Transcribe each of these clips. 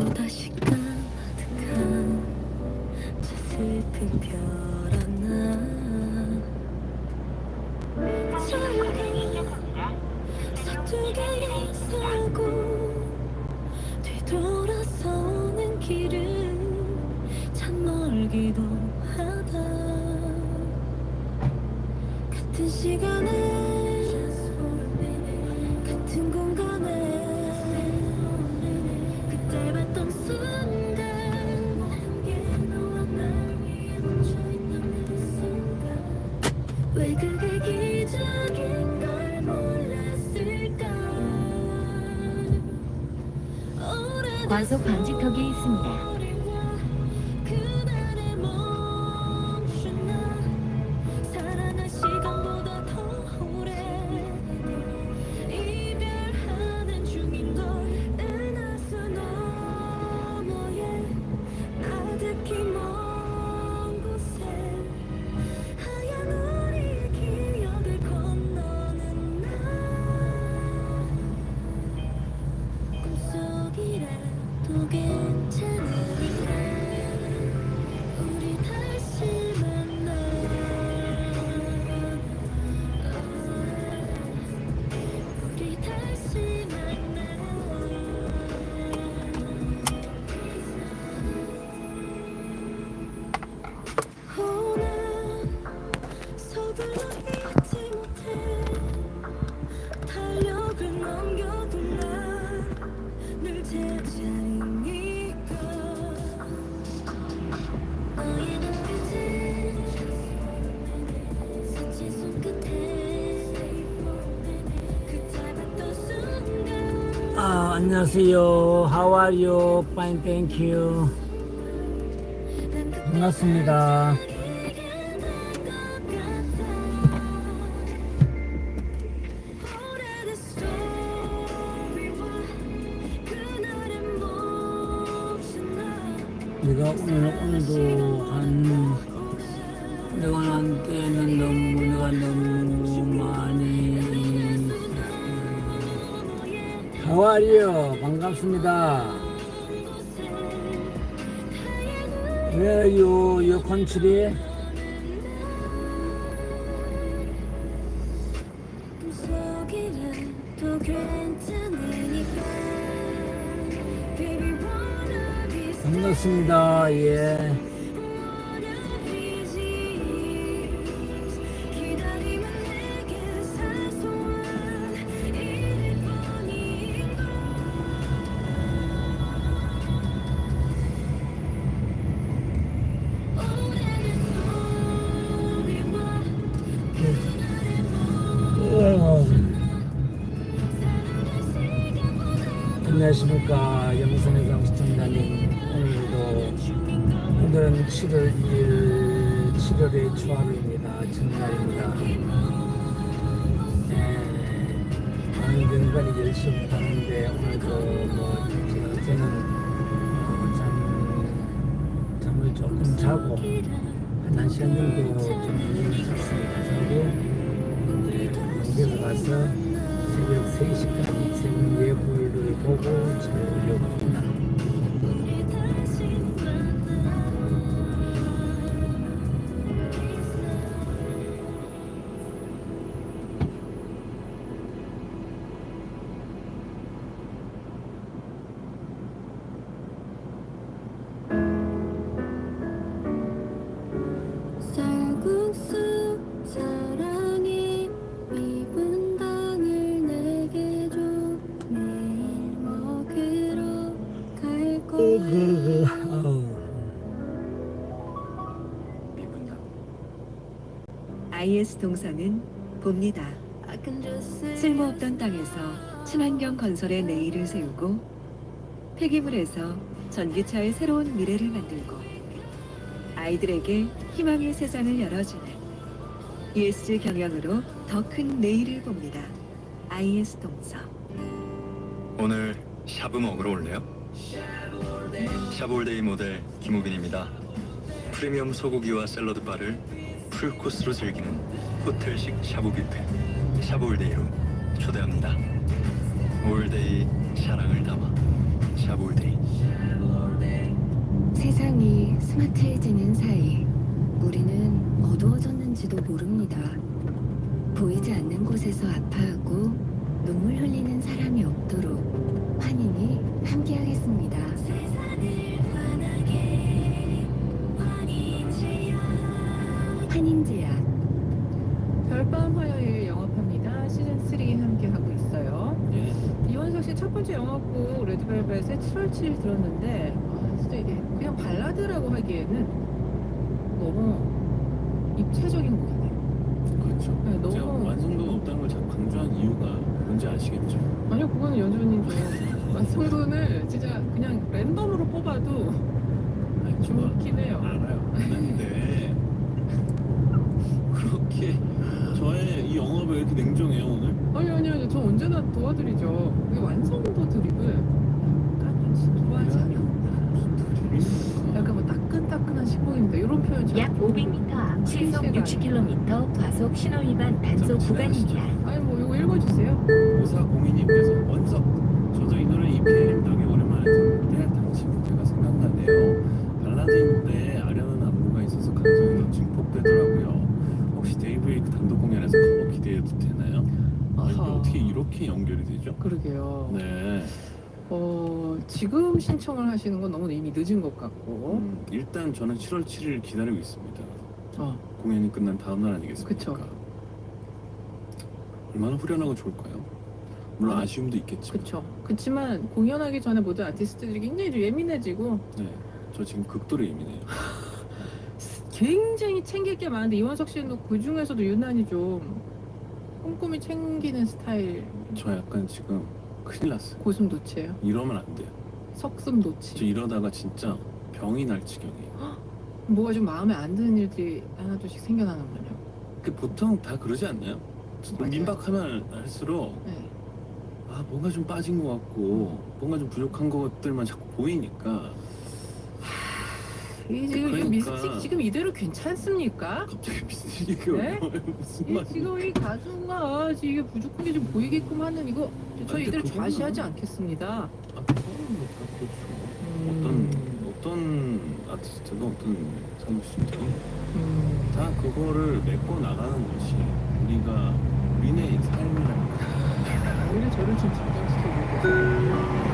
또다시 가득한 저 슬픈 별 과속 방지턱이 있습니다. 안녕하세요. How are you? Fine, thank you. 반갑습니다. 내가 오늘 오늘도 한 내가 한때는 너무 내가 너무 You? 반갑습니다. 괜찮으니까 Baby wanna be 반갑습니다. 예. 하루입니다. 전날입니다. 네, 오늘 경관이 10시부터 하는데, 오늘도 뭐, 저는, 어, 잠, 잠을 조금 자고, 한 1시간 정도 좀 잤습니다. 자고, 이제 농계로 가서 새벽 3시까지 새벽 예불을 보고 집에 오려고 동서는 봅니다. 쓸모없던 땅에서 친환경 건설의 내일을 세우고 폐기물에서 전기차의 새로운 미래를 만들고 아이들에게 희망의 세상을 열어주는 ESG 경영으로 더 큰 내일을 봅니다. IS 동서. 오늘 샤브 먹으러 올래요? 샤브올데이 모델 김우빈입니다. 프리미엄 소고기와 샐러드 바를 풀코스로 즐기는 호텔식 샤브 뷔페 샤브올데이로 초대합니다. 올데이 사랑을 담아 샤볼데이. 세상이 스마트해지는 사이 우리는 어두워졌는지도 모릅니다. 보이지 않는 곳에서 아파하고 눈물 흘리는 사람이 없도록 환인이 함께하겠습니다. 별밤 화요일 영업합니다. 시즌 3 함께 하고 있어요. 예. 이원석 씨 첫 번째 영업곡 레드벨벳의 7월 7일 들었는데 아, 진짜 이게 그냥 발라드라고 하기에는 너무 입체적인 곡이네요. 그렇죠. 네, 제가 너무 완성도가 없다는 걸 자꾸 강조한 이유가 뭔지 아시겠죠? 아니요 그거는 연주님 좀 완성도는 진짜 그냥 랜덤으로 뽑아도 아니. 좋긴 해요. 알아요. 아는데 그렇게 저의 이 영업에 왜 이렇게 냉정해요 오늘? 아니 아니 아니 도와드리죠. 이게 완성도 드립을 약간 뭐 따끈따끈한 식목입니다. 이런 표현 잘 약 500m 앞 시속 실시간. 60km 과속 신호위반 단속 구간입니다. 아니 뭐 이거 읽어주세요. 오사공이님께서 원석 저도 이 노래 EPM 덕에 오랜만에 듣는 어떻게 연결이 되죠? 그러게요. 네. 어 지금 신청을 하시는 건 너무 이미 늦은 것 같고. 음, 일단 저는 7월 7일 기다리고 있습니다. 어 공연이 끝난 다음 날 아니겠습니까? 그쵸. 얼마나 후련하고 좋을까요? 물론 아쉬움도 있겠지만. 그쵸. 그렇지만 공연하기 전에 모든 아티스트들이 굉장히 좀 예민해지고 네. 저 지금 극도로 예민해요. 굉장히 챙길 게 많은데 이원석 씨는 그 중에서도 유난히 좀 꼼꼼히 챙기는 스타일 저 약간 지금 큰일 났어요. 고슴도치예요. 이러면 안 돼요. 석슴도치. 저 이러다가 진짜 병이 날 지경이에요. 뭐가 좀 마음에 안 드는 일들이 하나둘씩 생겨나는군요. 그 보통 다 그러지 않나요? 맞아요. 민박하면 할수록 네. 아 뭔가 좀 빠진 것 같고 뭔가 좀 부족한 것들만 자꾸 보이니까 이 지금 이 그러니까. 미스틱 지금 이대로 괜찮습니까? 갑자기 얘기가 네? 무슨 이 말이야? 지금 이 가수가 지금 이게 부족한 게 좀 보이게끔 하는 이거 저 아니, 이대로 그거는- 좌시하지 않겠습니다. 아, 그거는 뭐다 그렇죠. 어떤 어떤 아티스트가 어떤 사무실들이 음. 다 그거를 메꿔 나가는 것이 우리가 우리네 삶이라는 거. 오히려 저를 좀 긴장시켜주고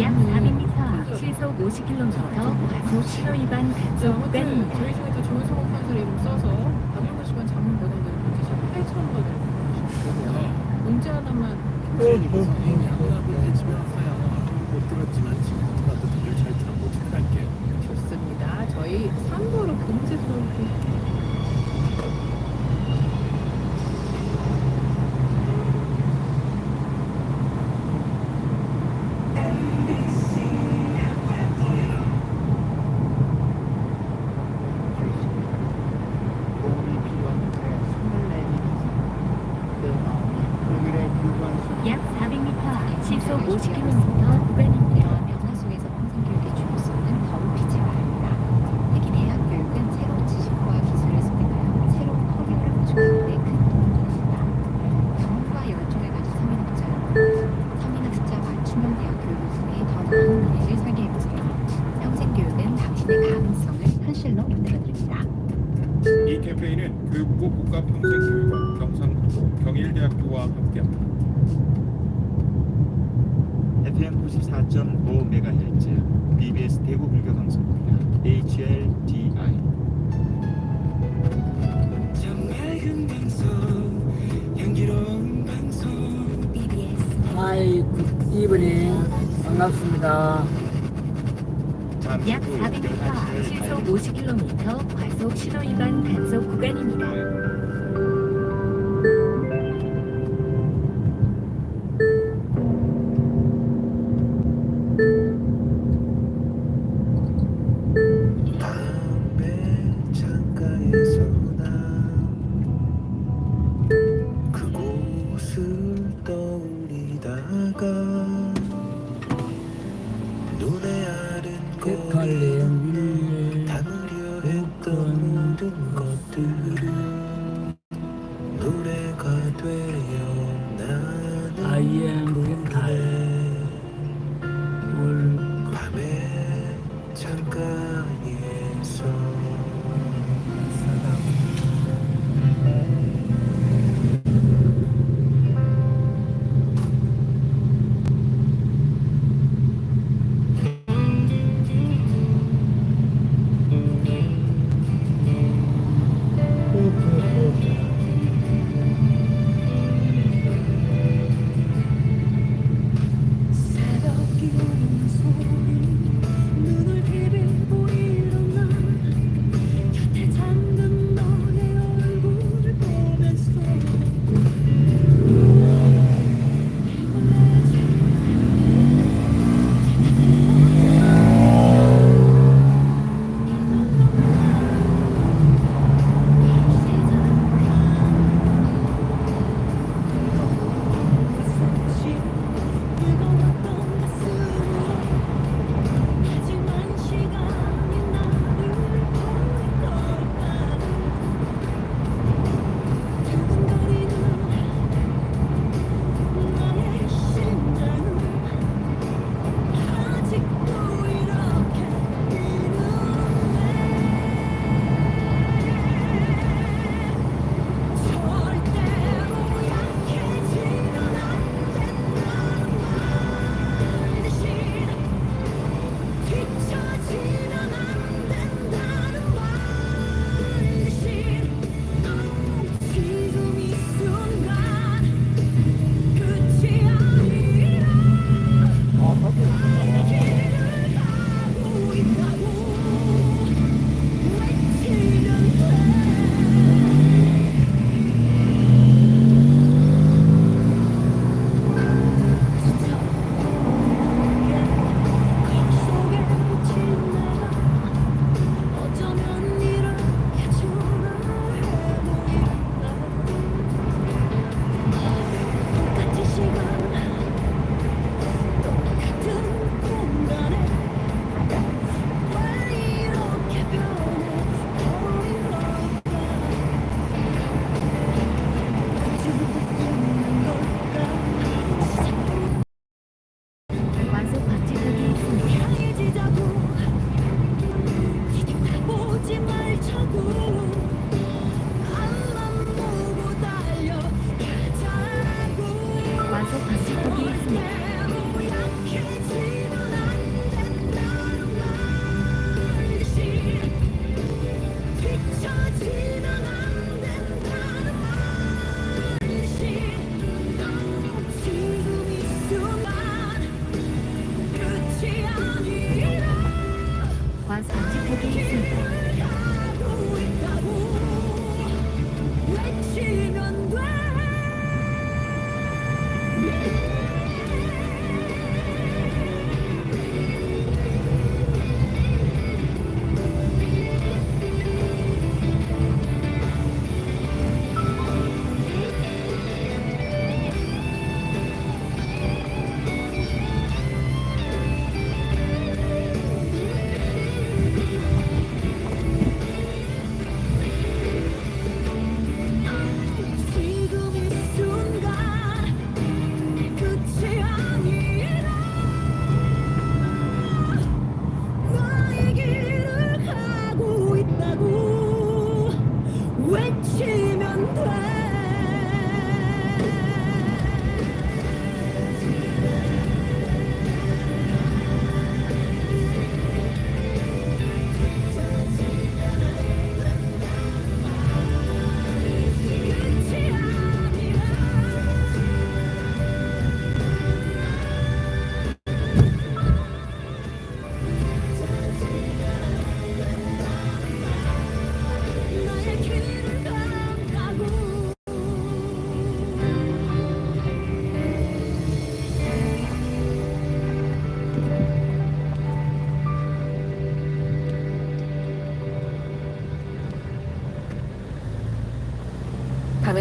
약 400m 앞 시속 50km 과속 신호 위반 단속 아무튼 구간입니다. 저희 중에 또 좋은 성공 판사를 이름 써서 박영근 씨만 장문 보내드린 문자샵 8,000번을 보내주시고요. 문자 하나만 선생님이 한답을 해주면서요. 못 들었지만 잘 들어보고 할게요. 좋습니다. 저희 하이 굿 이브닝 반갑습니다. 약후 400m 앞 11시를 시속 50km 과속 신호위반 단속 구간입니다. I am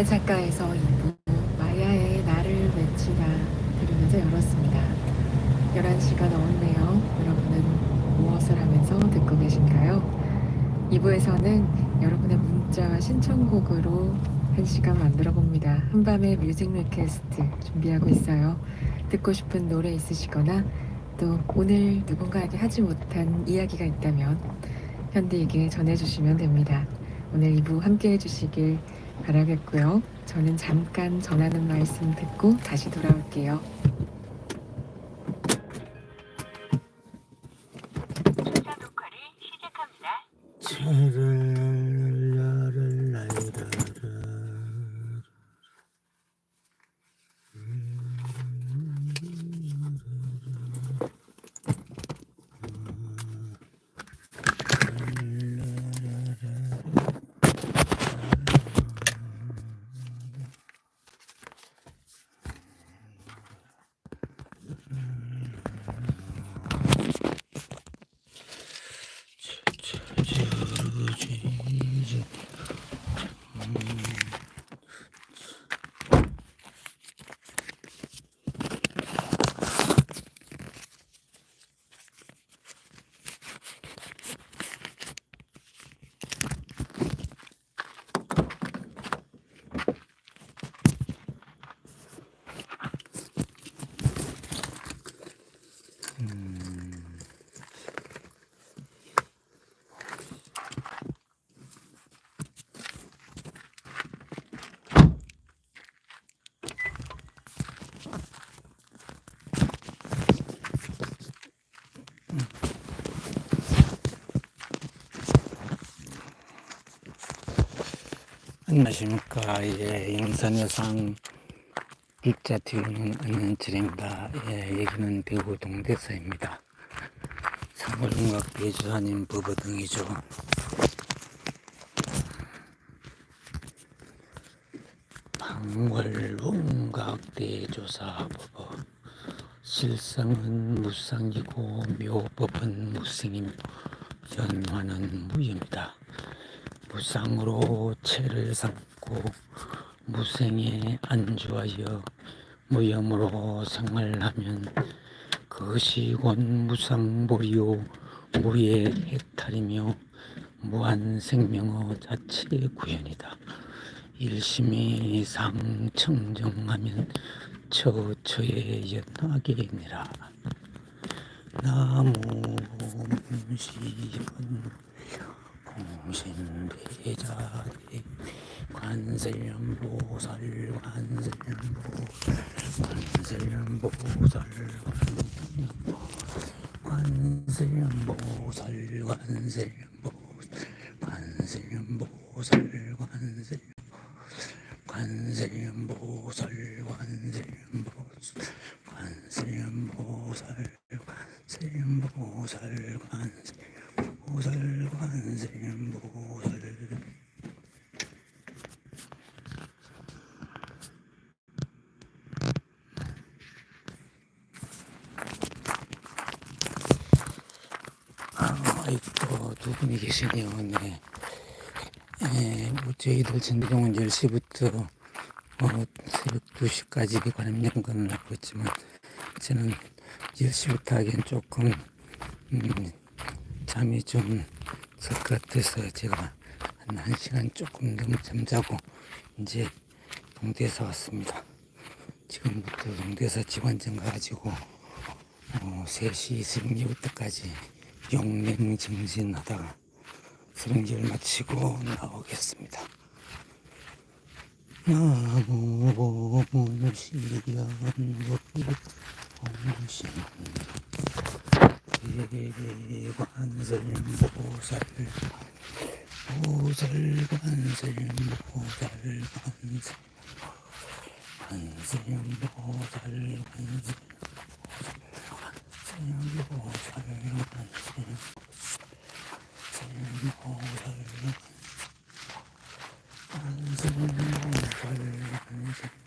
밤의 창가에서 2부 마야의 나를 외치다 들으면서 열었습니다. 11시가 넘었네요. 여러분은 무엇을 하면서 듣고 계신가요? 2부에서는 여러분의 문자와 신청곡으로 한 시간 만들어 봅니다. 한밤의 뮤직 리퀘스트 준비하고 있어요. 듣고 싶은 노래 있으시거나 또 오늘 누군가에게 하지 못한 이야기가 있다면 현디에게 전해주시면 됩니다. 오늘 2부 함께 해주시길 바라겠고요. 저는 잠깐 전하는 말씀 듣고 다시 돌아올게요. 차를 날라라 안녕하십니까. 예, 영산여상 일자 TV는 안현철입니다. 예, 여기는 대구 동대서입니다. 상월문학 대주사님 부부 등이죠. 방월문각 대조사 부부. 실상은 무상이고 묘법은 무생이며 연화는 무입니다. 무상으로 채를 삼고 무생에 안주하여 무염으로 생활하면 그것이 곧 무상보리요 무의 해탈이며 무한 생명의 자체 구현이다. 일심이 상청정하면 처처에 연하게니라. 나무 시분 공신대자대 관세음보살 관세음보살 관세음보살 관세음보살 관세음보살 관세음보살 관세 관세음보살 관세음보살 관세음보살 관세음보살 관세 보살 관세음 보살 아이고 두 분이 계시네요 네. 예, 뭐 저희들 전경은 10시부터 어, 새벽 2시까지 관람 연금을 하고 있지만 저는 10시부터 하기엔 조금 음, 잠이 좀잘것 같아서 제가 한 1시간 조금 넘게 잠자고 이제 동대에서 왔습니다. 지금부터 동대에서 직원증 가지고 어, 3시 스님기부터까지 용맹정진하다가 스님기를 마치고 나오겠습니다. 나무 보무시연 보무시 대관세음보살 보살관세음보살 관세 관세음보살 관세 관세음보살 관세 관세음보살 관세음보살 관세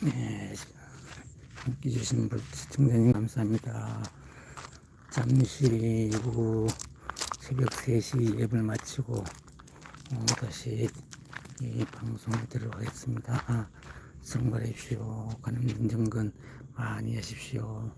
네, 함께 시청자님 감사합니다. 잠시 후 새벽 3시 예배를 마치고 어, 다시 이 방송에 들어가겠습니다. 아, 성발하십시오. 가는 민정근 많이 하십시오.